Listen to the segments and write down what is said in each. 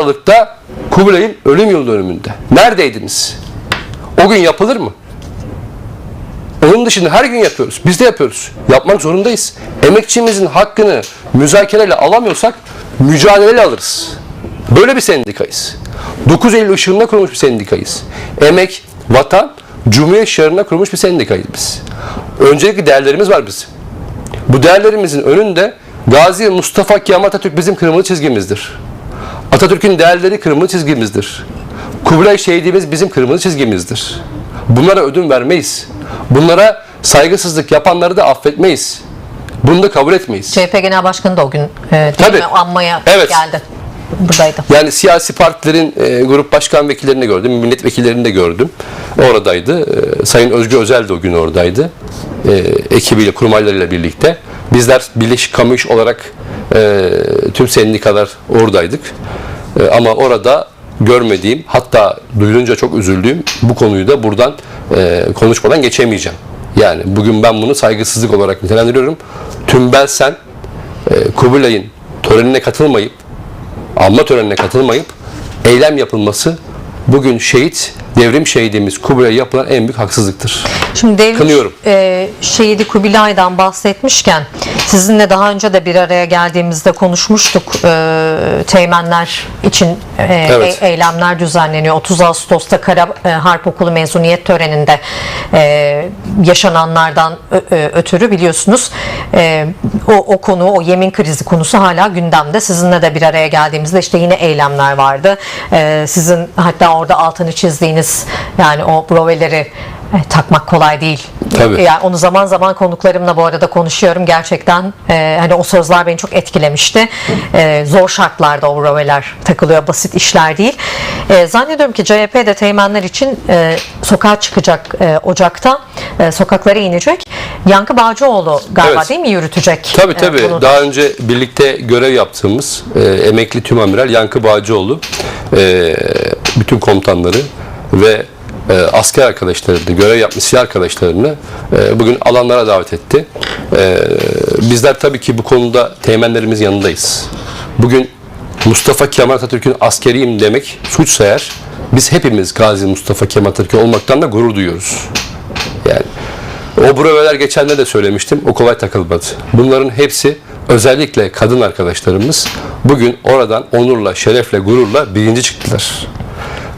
Aralık'ta Kubilay'ın ölüm yıl dönümünde. Neredeydiniz? O gün yapılır mı? Onun dışında her gün yapıyoruz. Biz de yapıyoruz. Yapmak zorundayız. Emekçimizin hakkını müzakereyle alamıyorsak mücadeleyle alırız. Böyle bir sendikayız. 9 Eylül ışığında kurulmuş bir sendikayız. Emek, vatan, cumhuriyet şerrine kurulmuş bir sendikayız biz. Öncelikli değerlerimiz var bizim. Bu değerlerimizin önünde Gazi Mustafa Kemal Atatürk bizim kırmızı çizgimizdir. Atatürk'ün değerleri kırmızı çizgimizdir. Kubilay şehidimiz bizim kırmızı çizgimizdir. Bunlara ödün vermeyiz. Bunlara saygısızlık yapanları da affetmeyiz. Bunu da kabul etmeyiz. CHP Genel Başkanı da o gün e, Tabii. anmaya Evet. geldi. Buradaydı. Yani siyasi partilerin e, grup başkan vekillerini gördüm, milletvekillerini de gördüm. Oradaydı. E, Sayın Özgür Özel de o gün oradaydı. E, ekibiyle, kurmaylarıyla birlikte. Bizler Birleşik Kamu İş olarak e, tüm sendikalar oradaydık. E, ama orada görmediğim, hatta duyulunca çok üzüldüğüm bu konuyu da buradan e, konuşmadan geçemeyeceğim. Yani bugün ben bunu saygısızlık olarak nitelendiriyorum. Tümbel sen e, Kubilay'ın törenine katılmayıp anma törenine katılmayıp eylem yapılması bugün şehit, devrim şehidimiz Kubilay'a yapılan en büyük haksızlıktır. Şimdi devrim Kınıyorum. e, şehidi Kubilay'dan bahsetmişken sizinle daha önce de bir araya geldiğimizde konuşmuştuk. E, teğmenler için e, Evet. e- eylemler düzenleniyor. 30 Ağustos'ta Kara e, Harp Okulu mezuniyet töreninde e, yaşananlardan ö- ö- ötürü biliyorsunuz e, o, o konu, o yemin krizi konusu hala gündemde. Sizinle de bir araya geldiğimizde işte yine eylemler vardı. E, sizin hatta orada altını çizdiğiniz yani o broveleri e, takmak kolay değil. Tabii. Yani onu zaman zaman konuklarımla bu arada konuşuyorum. Gerçekten e, hani o sözler beni çok etkilemişti. E, zor şartlarda o broveler takılıyor. Basit işler değil. E, zannediyorum ki CHP de teğmenler için e, sokağa çıkacak e, Ocak'ta. E, sokaklara inecek. Yankı Bağcıoğlu galiba Evet. değil mi yürütecek? Tabii tabii. da? Daha önce birlikte görev yaptığımız e, emekli tüm amiral Yankı Bağcıoğlu e, bütün komutanları ve e, asker arkadaşlarını, görev yapmış silah arkadaşlarını e, bugün alanlara davet etti. E, bizler tabii ki bu konuda teğmenlerimizin yanındayız. Bugün Mustafa Kemal Atatürk'ün askeriyim demek suçsa eğer biz hepimiz Gazi Mustafa Kemal Atatürk olmaktan da gurur duyuyoruz. O breveler geçenlerde de söylemiştim. O kolay takılmadı. Bunların hepsi özellikle kadın arkadaşlarımız bugün oradan onurla, şerefle, gururla birinci çıktılar.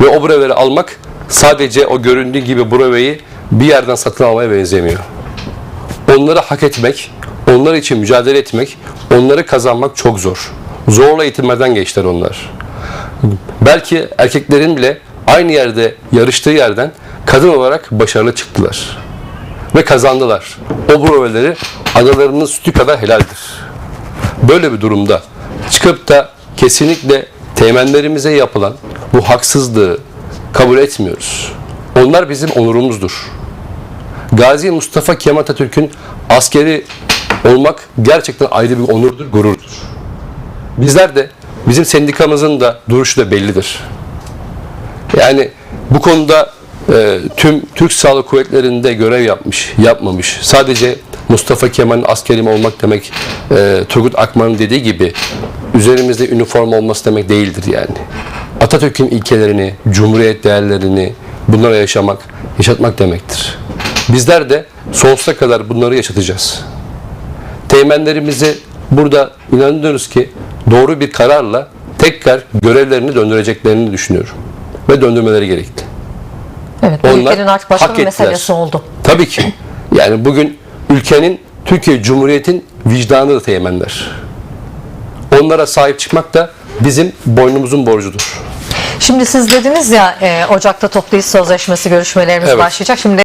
Ve o breveleri almak sadece o göründüğü gibi breveyi bir yerden satın almaya benzemiyor. Onları hak etmek, onlar için mücadele etmek, onları kazanmak çok zor. Zorla eğitimlerden geçtiler onlar. Belki erkeklerin bile aynı yerde yarıştığı yerden kadın olarak başarılı çıktılar ve kazandılar. O broveleri analarının sütü kadar helaldir. Böyle bir durumda çıkıp da kesinlikle teğmenlerimize yapılan bu haksızlığı kabul etmiyoruz. Onlar bizim onurumuzdur. Gazi Mustafa Kemal Atatürk'ün askeri olmak gerçekten ayrı bir onurdur, gururdur. Bizler de bizim sendikamızın da duruşu da bellidir. Yani bu konuda e, tüm Türk Sağlık Kuvvetleri'nde görev yapmış, yapmamış. Sadece Mustafa Kemal'in askerim olmak demek e, Turgut Akman'ın dediği gibi üzerimizde üniforma olması demek değildir yani. Atatürk'ün ilkelerini, cumhuriyet değerlerini bunlara yaşamak, yaşatmak demektir. Bizler de sonsuza kadar bunları yaşatacağız. Teğmenlerimizi burada inanıyoruz ki doğru bir kararla tekrar görevlerini döndüreceklerini düşünüyorum. Ve döndürmeleri gerekli. Evet, Onlar ülkenin artık başka bir meselesi oldu. Tabii ki. Yani bugün ülkenin, Türkiye Cumhuriyet'in vicdanı da teğmenler. Onlara sahip çıkmak da bizim boynumuzun borcudur. Şimdi siz dediniz ya e, Ocak'ta toplu iş sözleşmesi görüşmelerimiz Evet. başlayacak. Şimdi